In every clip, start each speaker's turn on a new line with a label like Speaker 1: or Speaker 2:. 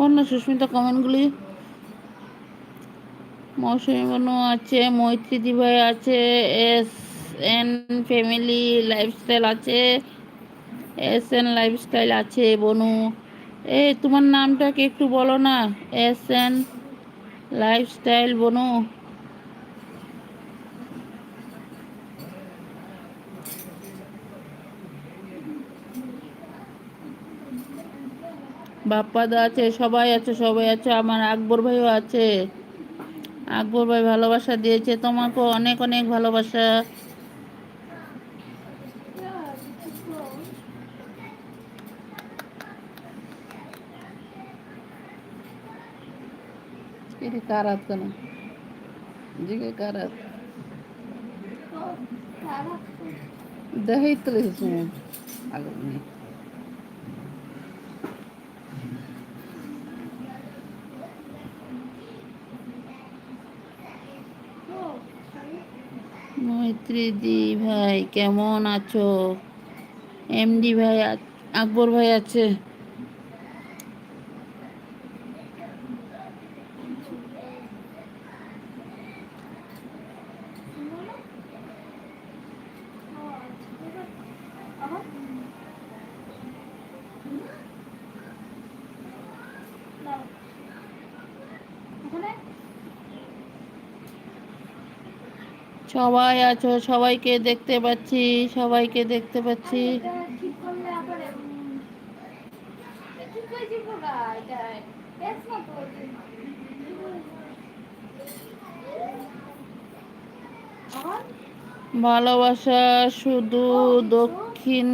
Speaker 1: ও সুস্মিতা, কমেন্টগুলি। মৌসুমী বনু আছে, মৈত্রী দিভাই আছে, এস এন ফ্যামিলি লাইফস্টাইল আছে, এস এন লাইফস্টাইল আছে বনু। এ, তোমার নামটাকে একটু বলো না, এস এন লাইফস্টাইল বনু বাপ্পাদা আছে, সবাই আছে সবাই আছে, আমার আকবর ভাইও আছে। আকবর ভাই ভালোবাসা দিয়েছে তোমাকে অনেক অনেক ভালোবাসা। এটা কার হাত কেন জিগে কার হাত দেখাই তো লেগেছে আগে নিয়ে মৈত্রী দি ভাই, কেমন আছো? এমডি ভাই আকবর ভাই আছে। সবাই আছো সবাইকে দেখতে পাচ্ছি সবাইকে দেখতে পাচ্ছি। ভালোবাসা শুধু দক্ষিণ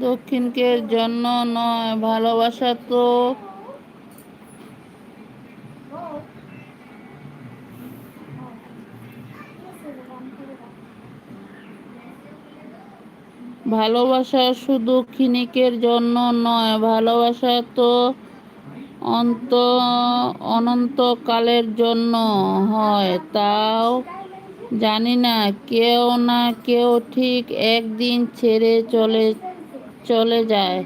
Speaker 1: দক্ষিণকে জন্য নয়, ভালোবাসা তো ভালোবাসা শুধু ক্ষণিকের জন্য নয়, ভালোবাসা তো অন্ত, অনন্তকালের জন্য হয়। তাও জানি না, কেউ না কেউ ঠিক একদিন ছেড়ে চলে চলে যায়।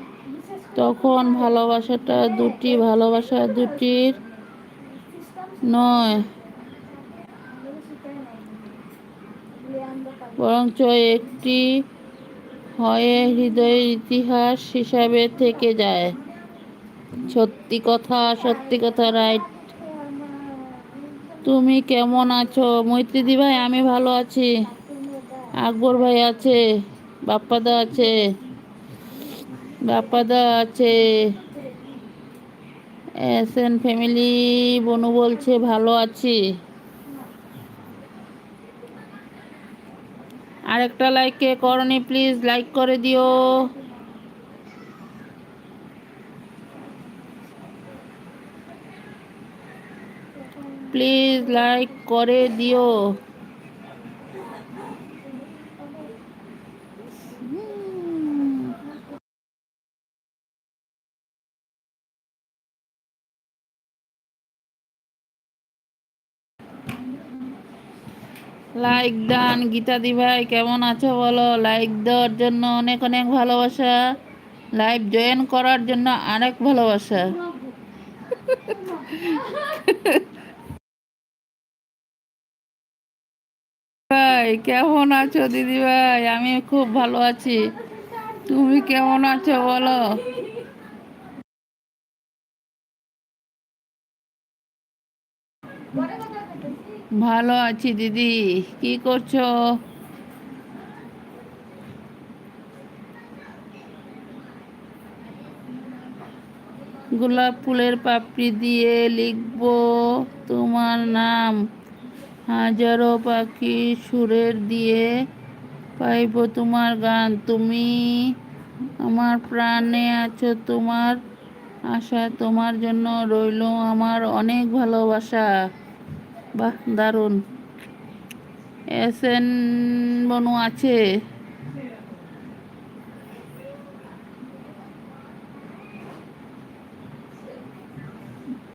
Speaker 1: তখন ভালোবাসাটা দুটি, ভালোবাসা দুটির নয়। বরঞ্চ একটি হয়ে হৃদয়ের ইতিহাস হিসাবে থেকে যায়। সত্যি কথা সত্যি কথা রাইট। তুমি কেমন আছো? মৈত্রীদি ভাই, আমি ভালো আছি। আকবর ভাই আছে, বাপ্পাদা আছে। বাপ্পাদা আছে। এস এন ফ্যামিলি, বনু বলছে, ভালো আছি। আরেকটা লাইক কে করনি প্লিজ লাইক করে দিও। প্লিজ লাইক করে দিও। লাইক দান গীতাদি ভাই, কেমন আছো বলো? লাইক দেওয়ার জন্য অনেক অনেক ভালোবাসা। লাইভ জয়েন করার জন্য অনেক ভালোবাসা। ভাই, কেমন আছো দিদি ভাই? আমি খুব ভালো আছি। তুমি কেমন আছো বলো? ভালো আছি, দিদি। কি করছ? গোলাপ ফুলের পাপড়ি দিয়ে লিখব তোমার নাম। হাজারো পাখি সুরের দিয়ে পাইব তোমার গান। তুমি আমার প্রাণে আছো, তোমার আশা তোমার জন্য রইল। আমার অনেক ভালোবাসা। বাহ দারুণ। এস এন বনু আছে।